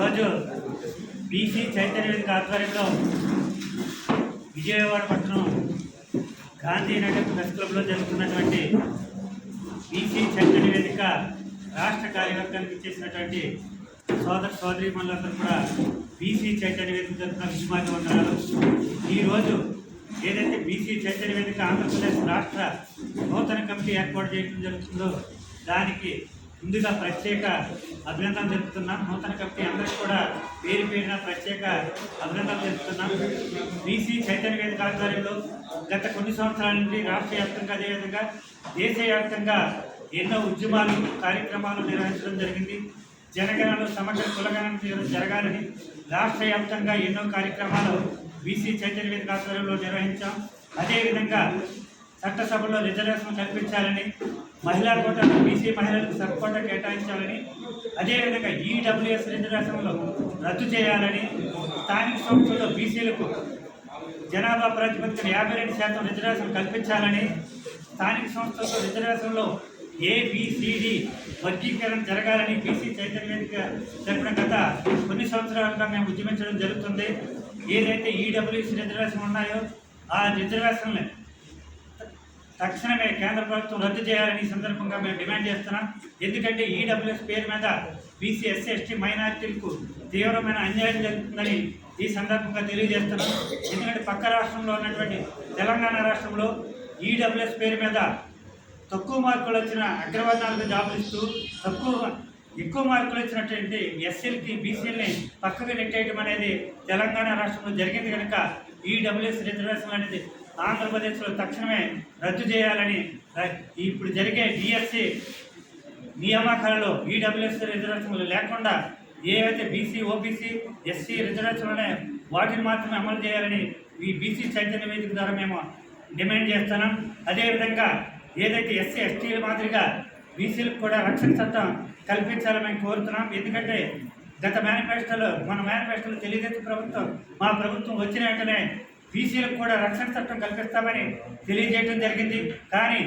ఈరోజు బీసీ చైతన్య వేదిక ఆధ్వర్యంలో విజయవాడ పట్టణం గాంధీ నగర్ ప్రెస్ క్లబ్లో జరుగుతున్నటువంటి బీసీ చైతన్య వేదిక రాష్ట్ర కార్యవర్గానికి ఇచ్చేసినటువంటి సోదర సోదరి మనులందరూ కూడా బీసీ చైతన్య వేదిక జరుగుతున్న విశ్వాస ఈరోజు ఏదైతే బీసీ చైతన్య వేదిక ఆంధ్రప్రదేశ్ రాష్ట్ర నూతన కమిటీ ఏర్పాటు చేయడం జరుగుతుందో దానికి ముందుగా ప్రత్యేక అభినందన తెలుపుతున్నాం. నూతన కమిటీ అందరికీ కూడా పేరు పేరిన ప్రత్యేక అభినందనలు తెలుపుతున్నాం. బీసీ చైతన్య వేదిక ఆధ్వర్యంలో గత కొన్ని సంవత్సరాల నుండి రాష్ట్ర వ్యాప్తంగా అదేవిధంగా దేశవ్యాప్తంగా ఎన్నో ఉద్యమాలు కార్యక్రమాలు నిర్వహించడం జరిగింది. జనగణను సమగ్ర కులగణన జరగాలని రాష్ట్ర వ్యాప్తంగా ఎన్నో కార్యక్రమాలు బీసీ చైతన్య వేదిక ఆధ్వర్యంలో నిర్వహించాం. అదేవిధంగా చట్టసభలో రిజర్వేషన్ కల్పించాలని మహిళా కోటాను బీసీ మహిళలకు సబ్కోట కేటాయించాలని అదేవిధంగా ఈడబ్ల్యూఎస్ రిజర్వేషన్లు రద్దు చేయాలని స్థానిక సంస్థల్లో బీసీలకు జనాభా ప్రాతిపదికన యాభై రెండు శాతం రిజర్వేషన్ కల్పించాలని స్థానిక సంస్థలతో రిజర్వేషన్లో ఏబిసిడి వర్గీకరణ జరగాలని బీసీ చైతన్యవేదిక చెప్పిన గత కొన్ని సంవత్సరాలుగా మేము ఉద్యమించడం జరుగుతుంది. ఏదైతే ఈడబ్ల్యూసీ రిజర్వేషన్ ఉన్నాయో ఆ రిజర్వేషన్లు తక్షణమే కేంద్ర ప్రభుత్వం రద్దు చేయాలని ఈ సందర్భంగా మేము డిమాండ్ చేస్తున్నాం. ఎందుకంటే ఈడబ్ల్యూఎస్ పేరు మీద బీసీ ఎస్సీ ఎస్టీ మైనారిటీలకు తీవ్రమైన అన్యాయం జరుగుతుందని ఈ సందర్భంగా తెలియజేస్తున్నాం. ఎందుకంటే పక్క రాష్ట్రంలో ఉన్నటువంటి తెలంగాణ రాష్ట్రంలో ఈడబ్ల్యూఎస్ పేరు మీద తక్కువ మార్కులు వచ్చిన అగ్రవర్ణాలకు జాబులు ఇస్తూ తక్కువ ఎక్కువ మార్కులు వచ్చినటువంటి ఎస్సీలకి బీసీలని పక్కకు నెట్టేయడం అనేది తెలంగాణ రాష్ట్రంలో జరిగింది కనుక ఈడబ్ల్యూఎస్ రిజర్వేషన్ అనేది ఆంధ్రప్రదేశ్లో తక్షణమే రద్దు చేయాలని ఇప్పుడు జరిగే డిఎస్సి నియామకాలలో ఈడబ్ల్యూఎస్ రిజర్వేషన్లు లేకుండా ఏవైతే బీసీ ఓబీసీ ఎస్సీ రిజర్వేషన్లు ఉన్నాయో వాటిని మాత్రమే అమలు చేయాలని ఈ బీసీ చైతన్య వేదిక ద్వారా మేము డిమాండ్ చేస్తున్నాం. అదేవిధంగా ఏదైతే ఎస్సీ ఎస్టీల మాదిరిగా బీసీలకు కూడా రక్షణ చట్టం కల్పించాలని మేము కోరుతున్నాం. ఎందుకంటే గత మేనిఫెస్టోలో మన మేనిఫెస్టోలో తెలుగుదేశం ప్రభుత్వం మా ప్రభుత్వం వచ్చిన వెంటనే బీసీలకు కూడా రక్షణ చట్టం కల్పిస్తామని తెలియజేయడం జరిగింది. కానీ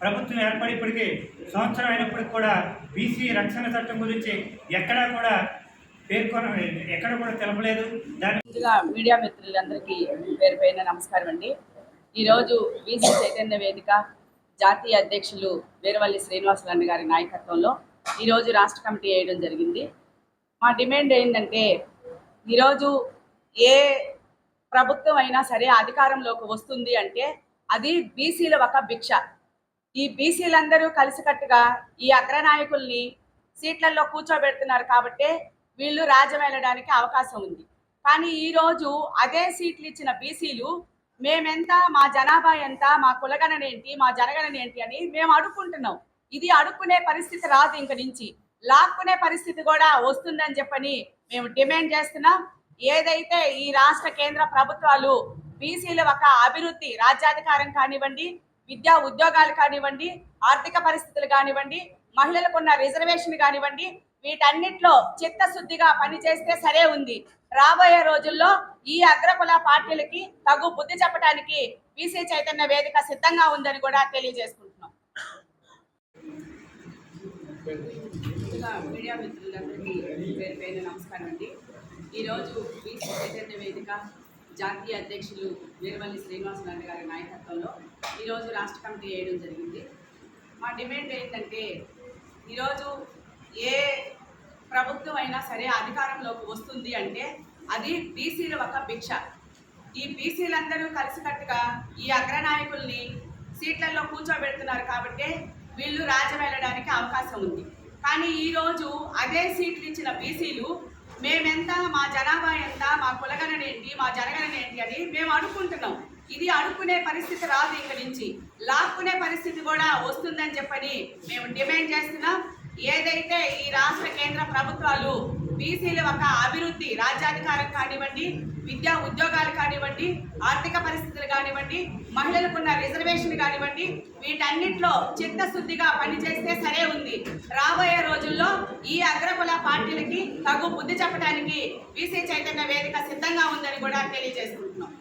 ప్రభుత్వం ఏర్పడి ఇప్పటికీ సంవత్సరం అయినప్పటికి కూడా బీసీ రక్షణ చట్టం గురించి ఎక్కడా కూడా పేర్కొన ఎక్కడ కూడా తెలపలేదు. దాని ముందుగా మీడియా మిత్రులందరికీ పేరు పైన నమస్కారం అండి. ఈరోజు బీసీ చైతన్య వేదిక జాతీయ అధ్యక్షులు వీరవల్లి శ్రీనివాసరావు గారి నాయకత్వంలో ఈరోజు రాష్ట్ర కమిటీ వేయడం జరిగింది. మా డిమాండ్ ఏంటంటే ఈరోజు ఏ ప్రభుత్వం అయినా సరే అధికారంలోకి వస్తుంది అంటే అది బీసీల ఒక భిక్ష. ఈ బీసీలందరూ కలిసికట్టుగా ఈ అగ్రనాయకుల్ని సీట్లలో కూర్చోబెడుతున్నారు కాబట్టే వీళ్ళు రాజ్యం వెళ్ళడానికి అవకాశం ఉంది. కానీ ఈరోజు అదే సీట్లు ఇచ్చిన బీసీలు మేమెంత మా జనాభా ఎంత మా కులగణన ఏంటి మా జనగణన ఏంటి అని మేము అడుక్కుంటున్నాం. ఇది అడుక్కునే పరిస్థితి రాదు ఇంక నుంచి. లాక్కునే పరిస్థితి కూడా వస్తుందని చెప్పని మేము డిమాండ్ చేస్తున్నాం. ఏదైతే ఈ రాష్ట్ర కేంద్ర ప్రభుత్వాలు బీసీల ఒక అభివృద్ధి రాజ్యాధికారం కానివ్వండి విద్యా ఉద్యోగాలు కానివ్వండి ఆర్థిక పరిస్థితులు కానివ్వండి మహిళలకున్న రిజర్వేషన్ కానివ్వండి వీటన్నిటిలో చిత్తశుద్ధిగా పనిచేస్తే సరే ఉంది. రాబోయే రోజుల్లో ఈ అగ్రకుల పార్టీలకి తగు బుద్ధి చెప్పడానికి బీసీ చైతన్య వేదిక సిద్ధంగా ఉందని కూడా తెలియజేసుకుంటున్నాం. మీడియా మిత్రులందరికీ పేరు పేరు నమస్కారం అండి. ఈరోజు బీసీ చైతన్య వేదిక జాతీయ అధ్యక్షులు వీరవల్లి శ్రీనివాసరావు గారి నాయకత్వంలో ఈరోజు రాష్ట్ర కమిటీ వేయడం జరిగింది. మా డిమాండ్ ఏంటంటే ఈరోజు ఏ ప్రభుత్వం అయినా సరే అధికారంలోకి వస్తుంది అంటే అది బీసీల ఒక భిక్ష. ఈ బీసీలందరూ కలిసికట్టుగా ఈ అగ్రనాయకుల్ని సీట్లలో కూర్చోబెడుతున్నారు కాబట్టి వీళ్ళు రాజ్యం వెళ్ళడానికి అవకాశం ఉంది. కానీ ఈరోజు అదే సీట్లు ఇచ్చిన బీసీలు మేమెంత మా జనాభా ఎంత? మా కులగణన ఏంటి? మా జనగణన ఏంటి అని మేము అనుకుంటున్నాం. ఇది అనుకునే పరిస్థితి రాదు ఇక్కడి నుంచి. లాక్కునే పరిస్థితి కూడా వస్తుందని చెప్పని మేము డిమాండ్ చేస్తున్నాం. ఏదైతే ఈ రాష్ట్ర కేంద్ర ప్రభుత్వాలు బీసీల ఒక అభివృద్ధి రాజ్యాధికారం కానివ్వండి విద్యా ఉద్యోగాలు కానివ్వండి ఆర్థిక పరిస్థితులు కానివ్వండి మహిళలకున్న రిజర్వేషన్ కానివ్వండి వీటన్నిటిలో చిత్తశుద్ధిగా పనిచేస్తే సరే ఉంది. రాబోయే రోజుల్లో ఈ అగ్రకుల పార్టీలకి తగు బుద్ధి చెప్పడానికి బీసీ చైతన్య వేదిక సిద్ధంగా ఉందని కూడా తెలియజేసుకుంటున్నాం.